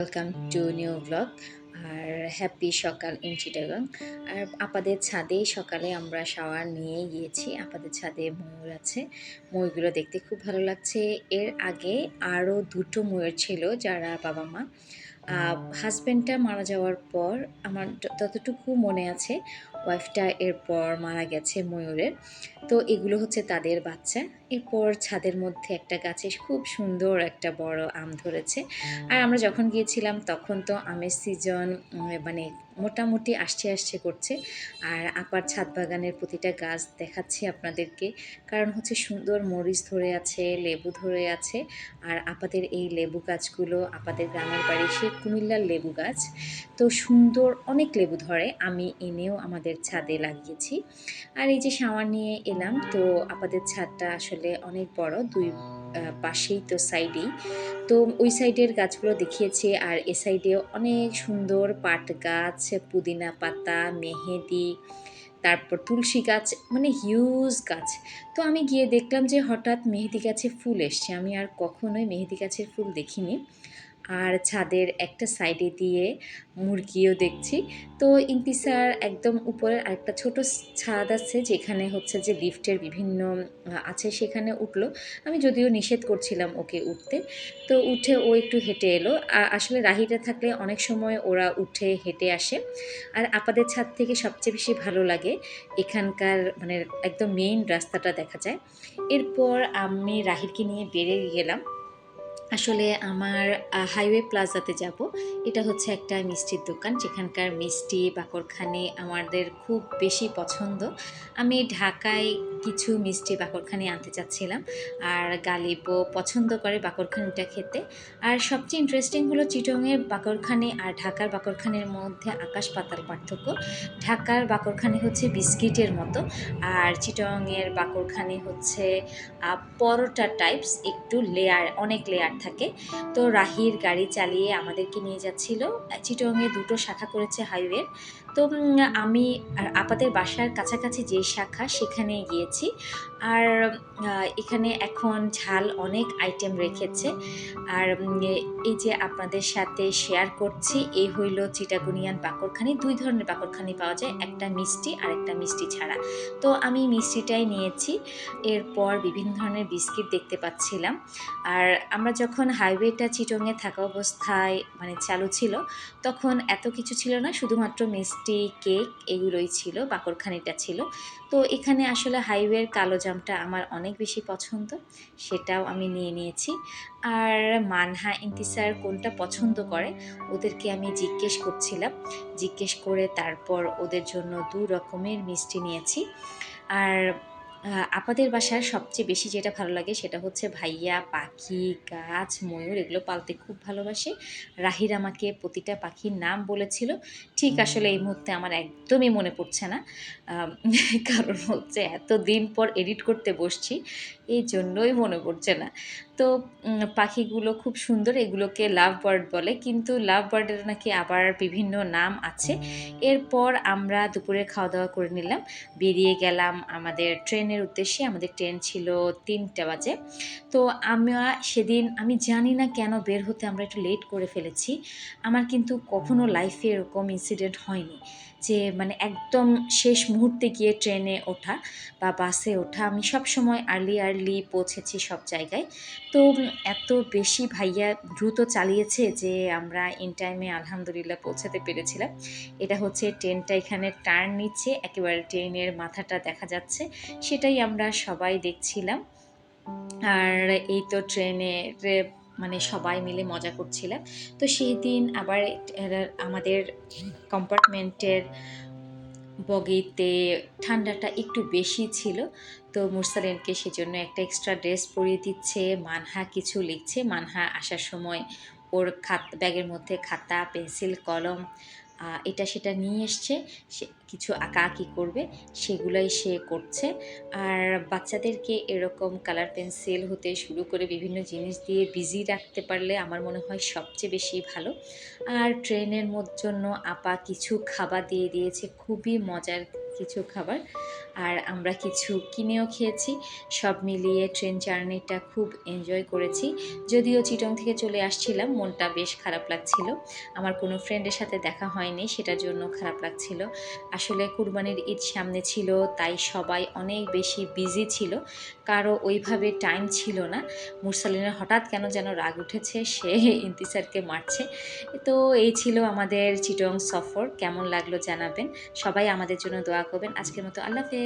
Welcome to new blog আর happy সকাল in Chittagong আর আপাদের ছাদে সকালে আমরা শাওয়ার নিয়ে গিয়েছি, আপাদের ছাদে ময়ূর আছে। ময়ূরগুলো দেখতে খুব ভালো লাগছে। এর আগে আরও দুটো ময়ূর ছিল, যারা বাবা মা। হাজব্যান্ডটা মারা যাওয়ার পর আমার ততটুকু মনে আছে ওয়াইফটা এরপর মারা গেছে ময়ূরের। তো এগুলো হচ্ছে তাদের বাচ্চা। এরপর ছাদের মধ্যে একটা গাছে খুব সুন্দর একটা বড় আম ধরেছে। আর আমরা যখন গিয়েছিলাম তখন তো আমের সিজন মানে মোটামুটি আসছে আসছে করছে। আর আপার ছাদ বাগানের প্রতিটা গাছ দেখাচ্ছি আপনাদেরকে। কারণ হচ্ছে সুন্দর মরিচ ধরে আছে, লেবু ধরে আছে। আর আপাদের এই লেবু গাছগুলো আপাদের গ্রামের বাড়ি সে কুমিল্লার লেবু গাছ। তো সুন্দর অনেক লেবু ধরে, আমি এনেও আমাদের ছাদে লাগিয়েছি। আর এই যে শাওয়ার নিয়ে এলাম তো আপাদের ছাদটা আসলে অনেক বড়, দুই পাশেই তো সাইডেই তো ওই সাইডের গাছগুলো দেখিয়েছি আর এ সাইডে অনেক সুন্দর পাট গাছ, পুদিনা পাতা, মেহেদি, তারপর তুলসী গাছ মানে হিউজ গাছ। তো আমি গিয়ে দেখলাম যে হঠাৎ মেহেদি গাছে ফুল এসছে। আমি আর কখনোই মেহেদি গাছের ফুল দেখিনি। আর ছাদের একটা সাইডে দিয়ে মুরগিও দেখছি। তো ইন্তিসার একদম উপরে আরেকটা ছোট ছাদ আছে, যেখানে হচ্ছে যে লিফটের বিভিন্ন আছে, সেখানে উঠল। আমি যদিও নিষেধ করছিলাম ওকে উঠতে। তো উঠে ও একটু হেঁটে এলো। আসলে রাহিটা থাকলে অনেক সময় ওরা উঠে হেঁটে আসে। আর আপাদের ছাদ থেকে সবচেয়ে বেশি ভালো লাগে এখানকার মানে একদম মেইন রাস্তাটা দেখা যায়। এরপর আমি রাহিরকে নিয়ে বেরিয়ে গেলাম। আসলে আমার হাইওয়ে প্লাজাতে যাব। এটা হচ্ছে একটা মিষ্টির দোকান। যেখানকার মিষ্টি, বাকরখানি আমাদের খুব বেশি পছন্দ। আমি ঢাকায় কিছু মিষ্টি বাকরখানি আনতে চাচ্ছিলাম। আর গালিবও পছন্দ করে বাকরখানিটা খেতে। আর সবচেয়ে ইন্টারেস্টিং হলো চিটংয়ের বাকরখানি আর ঢাকার বাকরখানির মধ্যে আকাশ পাতাল পার্থক্য। ঢাকার বাকরখানি হচ্ছে বিস্কিটের মতো। আর চিটংয়ের বাকরখানি হচ্ছে পরোটা টাইপস একটু লেয়ার অনেক লেয়ার থাকে। তো রাহির গাড়ি চালিয়ে আমাদেরকে নিয়ে যাচ্ছিল। চিটংয়ে দুটো শাখা করেছে হাইওয়ে। তো আমি আর আপাদের বাসার কাছাকাছি যে শাখা সেখানে গিয়েছি। আর এখানে এখন ঝাল অনেক আইটেম রেখেছে। আর এই যে আপনাদের সাথে শেয়ার করছি এই হইল চিটাগুনিয়ান বাকরখানি দুই ধরনের বাকরখানি পাওয়া যায়, একটা মিষ্টি আর একটা মিষ্টি ছাড়া। তো, আমি মিষ্টিটাই নিয়েছি। এরপর বিভিন্ন ধরনের বিস্কিট দেখতে পাচ্ছিলাম। আর আমরা যখন হাইওয়েটা চিটংয়ে থাকা অবস্থায় মানে চালু ছিল, তখন এত কিছু ছিল না, শুধুমাত্র মিষ্টি কেক এগুলোই ছিল, বাকরখানিটা ছিল। তো এখানে আসলে হাইওয়ের কালো জামটা আমার অনেক বেশি পছন্দ, সেটাও আমি নিয়ে নিয়েছি। আর মানহা ইন্তিসার কোনটা পছন্দ করে, ওদেরকে আমি জিজ্ঞেস করছিলাম। জিজ্ঞেস করে তারপর ওদের জন্য দু রকমের মিষ্টি নিয়েছি। আর আপাদের বাসায় সবচেয়ে বেশি যেটা ভালো লাগে সেটা হচ্ছে ভাইয়া পাখি গাছ ময়ূর এগুলো পালতে খুব ভালোবাসে। রাহির আমাকে প্রতিটা পাখির নাম বলেছিল। ঠিক আসলে এই মুহূর্তে আমার একদমই মনে পড়ছে না। কারণ হচ্ছে এত দিন পর এডিট করতে বসছি এই জন্যই মনে পড়ছে না। তো পাখিগুলো খুব সুন্দর এগুলোকে লাভ বার্ড বলে। কিন্তু লাভ বার্ডের নাকি আবার বিভিন্ন নাম আছে। এরপর আমরা দুপুরে খাওয়া দাওয়া করে নিলাম। বেরিয়ে গেলাম আমাদের ট্রেনের উদ্দেশ্যে। আমাদের ট্রেন ছিল তিনটা বাজে। তো আমরা সেদিন আমি জানি না কেন বের হতে আমরা একটু লেট করে ফেলেছি। আমার কিন্তু কখনো লাইফে এরকম ইনসিডেন্ট হয়নি। যে মানে একদম শেষ মুহূর্তে গিয়ে ট্রেনে ওঠা বা বাসে ওঠা, আমি সব সময় আর্লি আর্লি পৌঁছেছি সব জায়গায়। তো এত বেশি ভাইয়া দ্রুত চালিয়েছে যে আমরা ইন টাইমে আলহামদুলিল্লাহ পৌঁছাতে পেরেছিলাম। এটা হচ্ছে ট্রেনটা এখানে টার্ন নিচ্ছে, একেবারে ট্রেনের মাথাটা দেখা যাচ্ছে, সেটাই আমরা সবাই দেখছিলাম। আর এই তো ট্রেনে মানে সবাই মিলে মজা করছিলাম। তো সেই দিন আবার আমাদের কম্পার্টমেন্টের বগিতে ঠান্ডাটা একটু বেশি ছিল। তো মুরসালিনকে সেজন্য একটা এক্সট্রা ড্রেস পরিয়ে দিচ্ছে, মানহা কিছু লিখছে। মানহা আসার সময় ওর খাত, ব্যাগের মধ্যে খাতা, পেন্সিল, কলম এটা সেটা নিয়ে এসছে, সে কিছু আঁকা আঁকি করবে, সেগুলাই সে করছে। আর বাচ্চাদেরকে এরকম কালার পেন্সিল হতে শুরু করে বিভিন্ন জিনিস দিয়ে বিজি রাখতে পারলে আমার মনে হয় সবচেয়ে বেশি ভালো। আর ট্রেনের মধ্যে জন্য আপা কিছু খাবার দিয়ে দিয়েছে, খুবই মজার কিছু খাবার আর আমরা কিছু কিনেও খেয়েছি। সব মিলিয়ে ট্রেন জার্নিটা খুব এনজয় করেছি। যদিও চিটং থেকে চলে আসছিলাম, মনটা বেশ খারাপ লাগছিল। আমার কোনো ফ্রেন্ডের সাথে দেখা হয়নি, সেটার জন্য খারাপ লাগছিল। আসলে কুরবানির ঈদ সামনে ছিল, তাই সবাই অনেক বেশি বিজি ছিল। কারও ওইভাবে টাইম ছিল না। মুরসালিনের হঠাৎ কেন যেন রাগ উঠেছে, সে ইন্তিসারকে মারছে। তো এই ছিল আমাদের চিটং সফর। কেমন লাগল জানাবেন। সবাই আমাদের জন্য দোয়া করবেন আজকের মতো আল্লাহ হাফেজ